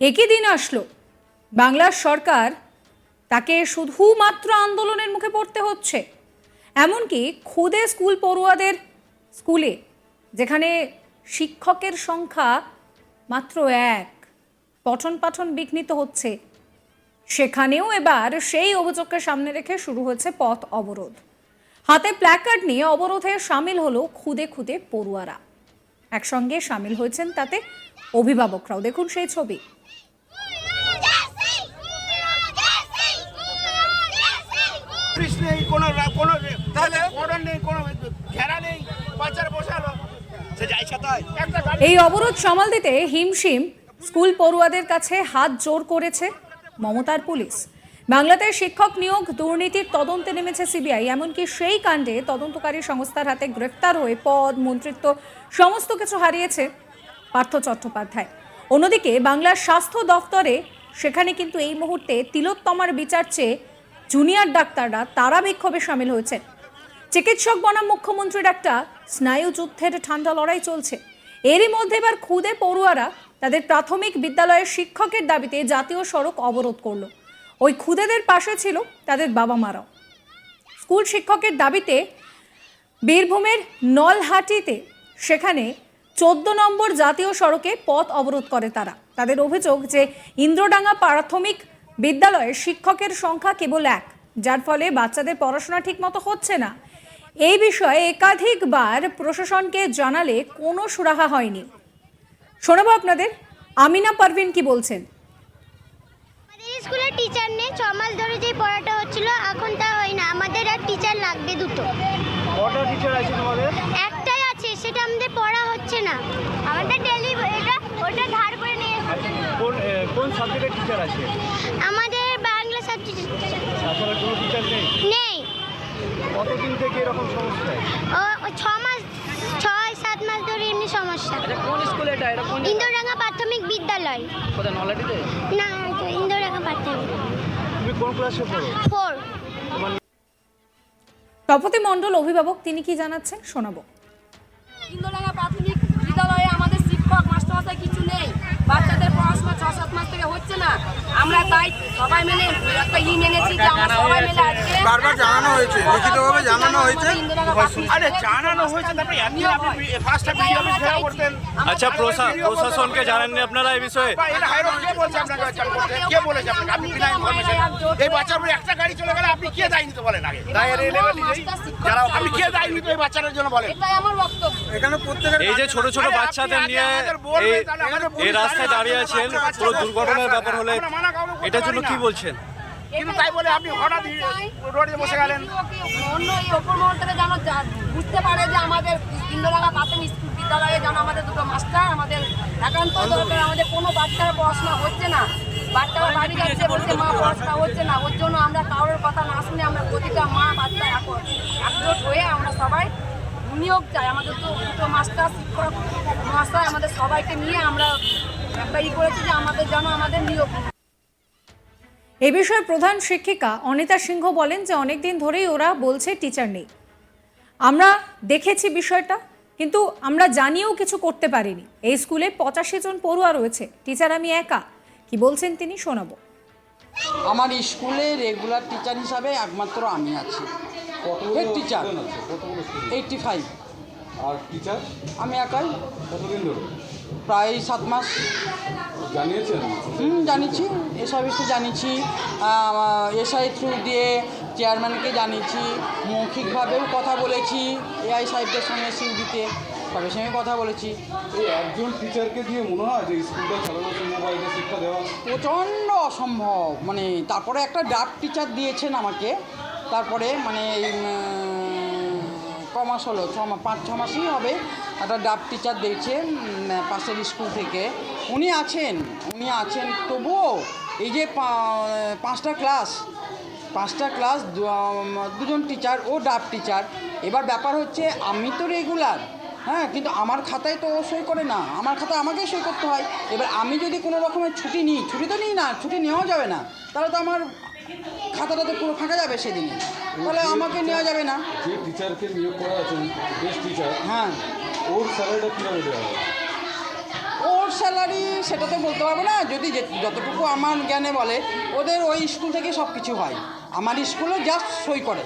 একই দিন আসলো। বাংলার সরকার তাকে শুধুমাত্র আন্দোলনের মুখে পড়তে হচ্ছে। এমনকি খুদে স্কুল পড়ুয়াদের স্কুলে, যেখানে শিক্ষকের সংখ্যা মাত্র এক পঠন পাঠন বিঘ্নিত হচ্ছে। সেখানেও এবার সেই অভিযোগকে সামনে রেখে শুরু হয়েছে পথ অবরোধ। হাতে প্ল্যাকার্ড নিয়ে অবরোধে সামিল হলো খুদে খুদে পড়ুয়ারা। একসঙ্গে সামিল হয়েছেন তাতে অভিভাবকরাও। দেখুন সেই ছবি। পুলিশ নেই কোনো কোনো তাহলে? অর্ডার নেই কোনো ঘেরা নেই বাচ্চারা বসালো। সে যাই সাথে এই অবরোধ সামাল দিতে হিমশিম স্কুল পড়ুয়াদের কাছে হাত জোর করেছে মমতার পুলিশ। বাংলাতে শিক্ষক নিয়োগ দুর্নীতির তদন্তে নেমেছে সিবিআই এমনকি সেই কাণ্ডে তদন্তকারী সংস্থার হাতে গ্রেফতার হয়ে পদ মন্ত্রিত্ব সমস্ত কিছু হারিয়েছে পার্থ চট্টোপাধ্যায়। অন্যদিকে বাংলার স্বাস্থ্য দফতরে সেখানে কিন্তু এই মুহূর্তে তিলোত্তমার বিচার চেয়ে জুনিয়র ডাক্তাররা তারা বিক্ষোভে সামিল হয়েছেন চিকিৎসক বনাম মুখ্যমন্ত্রীর একটা স্নায়ু যুদ্ধের ঠান্ডা লড়াই চলছে। এরই মধ্যে এবার খুদে পড়ুয়ারা তাদের প্রাথমিক বিদ্যালয়ের শিক্ষকের দাবিতে জাতীয় সড়ক অবরোধ করল। ওই খুদেদের পাশে ছিল তাদের বাবা মারাও। স্কুল শিক্ষকের দাবিতে বীরভূমের নলহাটিতে সেখানে চোদ্দ নম্বর জাতীয় সড়কে পথ অবরোধ করে তারা। তাদের অভিযোগ যে ইন্দ্রডাঙ্গা প্রাথমিক বিদ্যালয়ে শিক্ষকের সংখ্যা কেবল এক যার ফলে বাচ্চাদের পড়াশোনা ঠিকমতো হচ্ছে না। এই বিষয়ে একাধিকবার প্রশাসনকে জানালে কোনো সুরাহা হয়নি। শোনাবো আপনাদের আমিনা পারভিন কি বলছেন? আমাদের স্কুলে টিচার নেই ছ মাস ধরে যে পড়াটা হচ্ছিল এখন তা হয় না। আমাদের আর টিচার লাগবে দুটো। কটা টিচার আছে তোমাদের? একটাই আছে সেটা আমাদের পড়া হচ্ছে না। আমাদের ডেলি এটা ওটা ধার কোন সাবজেক্টের টিচার আছে? আমাদের বাংলা সাবজেক্ট তাছাড়া কোনো টিচার নেই? নেই। কতদিন থেকে এরকম সমস্যা? ও ছ মাস ছয় সাত মাস ধরে এমনি সমস্যা। কোন স্কুল এটা? এটা কোন ইন্দোরাঙ্গা প্রাথমিক বিদ্যালয়। কোথায় নলাটিতে না এটা ইন্দোরাঙ্গা প্রাথমিক। তুমি কোন ক্লাসে পড়ো? ফোর তপতি মণ্ডল অভিভাবক তিনি কি জানাচ্ছেন? শোনাবো। ইন্দোলাঙ্গা প্রাথমিক বিদ্যালয়ে আমাদের শিক্ষক মাস্টারমশাই কিছু নেই। বাচ্চাদের nombre তাই সবাই মিলে একটা ই মেনেছি যে আমরা সবাই মিলে আজকে বারবার জানানো হয়েছে লিখিতভাবে জানানো হয়েছে। আরে জানানো হয়েছে তারপরে একদিন আপনি ফার্স্টটা বিডিও অফিস ঘেরাও করতেন। আচ্ছা প্রশাসনকে জানাননি আপনারা এই বিষয়ে? এটা হাইরো কে বলছে আপনাকে করতে? কে বলেছে আপনাকে? আপনি বিনা ইনফরমেশন এই বাচ্চার উপরে একটা গাড়ি চলে গেলে আপনি কে দায়ী নিতে বলেন আগে? মাস্টার শিক্ষক যারা আপনি কে দায়ী নিতে এই বাচ্চাটার জন্য বলেন? এটাই আমার বক্তব্য। এখানে প্রত্যেকের এই যে ছোট ছোট বাচ্চাদের নিয়ে এই রাস্তায় দাঁড়িয়ে দাঁড়িয়ে আছেন পুরো দুর্ঘটনার ব্যাপার হলে এটার জন্য কি বলছেন? কিন্তু তাই বলে আপনি হঠাৎ রোডে বসে গেলেন। অন্য এই অপর মহলটাকে যেন বুঝতে পারে যে আমাদের ইন্দোলাঙ্গা প্রাথমিক স্কুল বিদ্যালয়ে যেন আমাদের দুটো মাস্টার আমাদের একান্ত দরকার আমাদের কোনো বাচ্চারা পড়াশোনা হচ্ছে না। বাচ্চারা বাড়ি যাচ্ছে বলছে মা পড়াশোনা হচ্ছে না। ওর জন্য আমরা কারোর কথা না শুনে আমরা প্রতিটা মা বাচ্চা এখন একজোট হয়ে আমরা সবাই নিয়োগ চাই। আমাদের তো দুটো মাস্টার শিক্ষক মাস্টার আমাদের সবাইকে নিয়ে আমরা একটা ই করেছি যে আমাদের যেন আমাদের নিয়োগ এই বিষয়ে প্রধান শিক্ষিকা অনিতা সিংহ বলেন যে অনেক দিন ধরেই ওরা বলছে টিচার নেই। আমরা দেখেছি বিষয়টা কিন্তু আমরা জানিয়েও কিছু করতে পারিনি। এই স্কুলে পঁচাশি জন পড়ুয়া রয়েছে টিচার আমি একা। কি বলছেন তিনি শোনাবো। আমার স্কুলে রেগুলার টিচার হিসাবে একমাত্র আমি আছি। হেড টিচার এইটটি ফাইভ আর টিচার আমি একাই। কতদিন ধরে? প্রায় সাত মাস। জানিয়েছেন? হুম জানিয়েছি। এসআই বিষয়ে জানিয়েছি। এসআই থ্রু দিয়ে চেয়ারম্যানকে জানিয়েছি। মৌখিকভাবেও কথা বলেছি। এআই সাহেবদের সঙ্গে সিউডিতে সবের সঙ্গে কথা বলেছি। এই একজন টিচারকে দিয়ে মনে হয় যে স্কুলটা চালানো সম্ভব এটা শিক্ষা দেওয়া প্রচণ্ড অসম্ভব। মানে তারপরে একটা ডাক টিচার দিয়েছেন আমাকে। তারপরে মানে মাস হলো ছ পাঁচ ছ মাসই হবে। একটা ডাব টিচার দিয়েছেন পাশের স্কুল থেকে। উনি আছেন উনি আছেন। তবুও এই যে পাঁচটা ক্লাস পাঁচটা ক্লাস দুজন টিচার ও ডাব টিচার এবার ব্যাপার হচ্ছে, আমি তো রেগুলার হ্যাঁ কিন্তু আমার খাতায় তো ও সই করে না। আমার খাতায় আমাকেই সই করতে হয়। এবার আমি যদি কোনো রকমের ছুটি নিই, ছুটি তো নিই না, ছুটি নেওয়া যাবে না। তাহলে তো আমার খাতাটা তো পুরো ফাঁকা যাবে সেদিনে। তাহলে আমাকে নেওয়া যাবে না। যে টিচারকে নিয়োগ করা আছেন বেস্ট টিচার হ্যাঁ। ওর স্যালারিটা কীভাবে দেওয়া হবে? ওর স্যালারি সেটা তো বলতে পারব না। যদি যতটুকু আমার জ্ঞানে বলে ওদের ওই স্কুল থেকে সব কিছু হয়। আমার স্কুলে জাস্ট সই করে।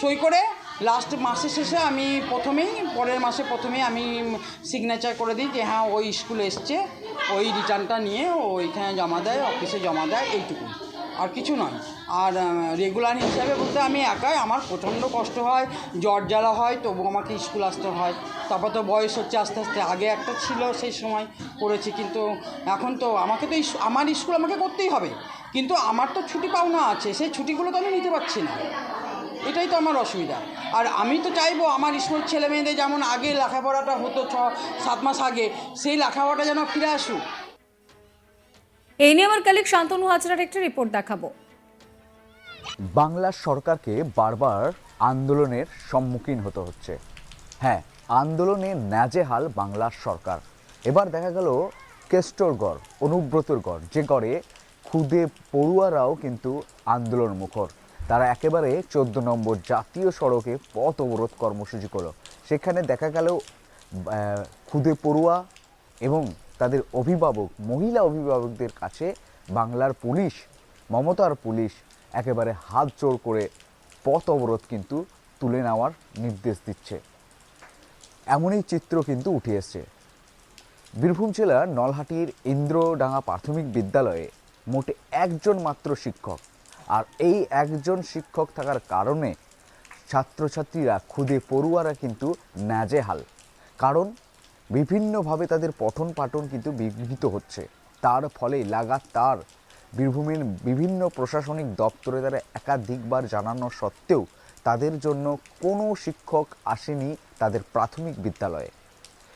সই করে লাস্ট মাসের শেষে আমি প্রথমেই পরের মাসে প্রথমেই আমি সিগনেচার করে দিই যে হ্যাঁ ওই স্কুলে এসছে। ওই রিটার্নটা নিয়ে ওইখানে জমা দেয় অফিসে জমা দেয় এইটুকু আর কিছু নয়। আর রেগুলার হিসাবে বলতে আমি একাই, আমার প্রচণ্ড কষ্ট হয়, জ্বর জ্বালা হয়, তবু আমাকে স্কুল আসতে হয়। তারপর তো বয়স হচ্ছে আস্তে আস্তে, আগে একটা ছিল সেই সময় করেছি, কিন্তু এখন তো আমাকে তো আমার স্কুল আমাকে করতেই হবে। কিন্তু আমার তো ছুটি পাওনা আছে, সেই ছুটিগুলো তো আমি নিতে পারছি না। এটাই তো আমার অসুবিধা। আর আমি তো চাইব আমার স্কুল ছেলে মেয়েদের যেমন আগে লেখাপড়াটা হতো ছ, সাত মাস আগে, সেই লেখাপড়াটা যেন ফিরে আসুক। এই নিয়ে আমার কালিক শান্তনু হাজরার একটি রিপোর্ট দেখাবো। বাংলা সরকারকে বারবার আন্দোলনের সম্মুখীন হতে হচ্ছে। হ্যাঁ আন্দোলনে নাজেহাল বাংলার সরকার। এবার দেখা গেল কেষ্টরগড় অনুব্রতর গড়, যে গড়ে খুদে পড়ুয়ারাও কিন্তু আন্দোলন মুখর তারা একেবারে চোদ্দ নম্বর জাতীয় সড়কে পথ অবরোধ কর্মসূচি করল। সেখানে দেখা গেল খুদে পড়ুয়া এবং তাদের অভিভাবক, মহিলা অভিভাবকদের কাছে বাংলার পুলিশ, মমতার পুলিশ একেবারে হাত জোর করে পথ অবরোধ কিন্তু তুলে নেওয়ার নির্দেশ দিচ্ছে। এমনই চিত্র কিন্তু উঠে এসছে। বীরভূম জেলার নলহাটির ইন্দ্রডাঙ্গা প্রাথমিক বিদ্যালয়ে মোটে একজন মাত্র শিক্ষক আর এই একজন শিক্ষক থাকার কারণে ছাত্রছাত্রীরা খুদে পড়ুয়ারা কিন্তু নাজেহাল। কারণ বিভিন্নভাবে তাদের পঠন পাঠন কিন্তু বিঘ্নিত হচ্ছে। তার ফলে লাগাতার বীরভূমের বিভিন্ন প্রশাসনিক দপ্তরে তারা একাধিকবার জানানো সত্ত্বেও তাদের জন্য কোনো শিক্ষক আসেনি তাদের প্রাথমিক বিদ্যালয়ে।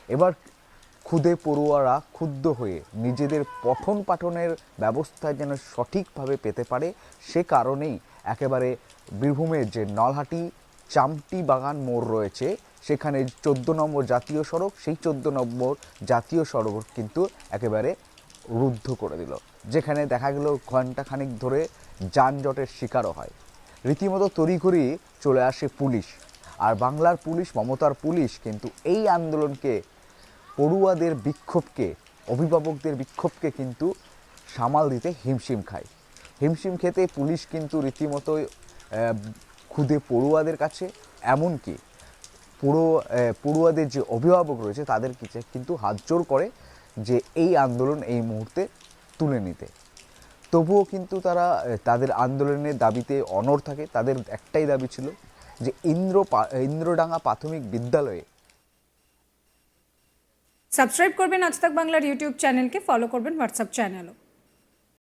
এবার খুদে পড়ুয়ারা ক্ষুব্ধ হয়ে নিজেদের পঠন পাঠনের ব্যবস্থা যেন সঠিকভাবে পেতে পারে, সে কারণেই একেবারে বীরভূমের যে নলহাটি চামটি বাগান মোড় রয়েছে। সেখানে চোদ্দ নম্বর জাতীয় সড়ক, সেই চোদ্দ নম্বর জাতীয় সড়ক কিন্তু একেবারে রুদ্ধ করে দিল। যেখানে দেখা গেল ঘণ্টাখানিক ধরে যানজটের শিকারও হয়। রীতিমতো তড়িঘড়ি চলে আসে পুলিশ। আর বাংলার পুলিশ, মমতার পুলিশ কিন্তু এই আন্দোলনকে, পড়ুয়াদের বিক্ষোভকে, অভিভাবকদের বিক্ষোভকে কিন্তু সামাল দিতে হিমশিম খায়। হিমশিম খেতে পুলিশ কিন্তু রীতিমতো খুদে পড়ুয়াদের কাছে এমনকি আহ, পড়ুয়াদের যে অভিভাবক রয়েছে তাদের কাছে কিন্তু হাত জোর করে যে এই আন্দোলন এই মুহূর্তে তুলে নিতে। তবুও কিন্তু তারা তাদের আন্দোলনের দাবিতে অনড় থাকে। তাদের একটাই দাবি ছিল যে ইন্দ্র ইন্দ্রডাঙ্গা প্রাথমিক বিদ্যালয়ে সাবস্ক্রাইব করবেন আজ তাক বাংলার ইউটিউব চ্যানেলকে ফলো করবেন হোয়াটসঅ্যাপ চ্যানেলও।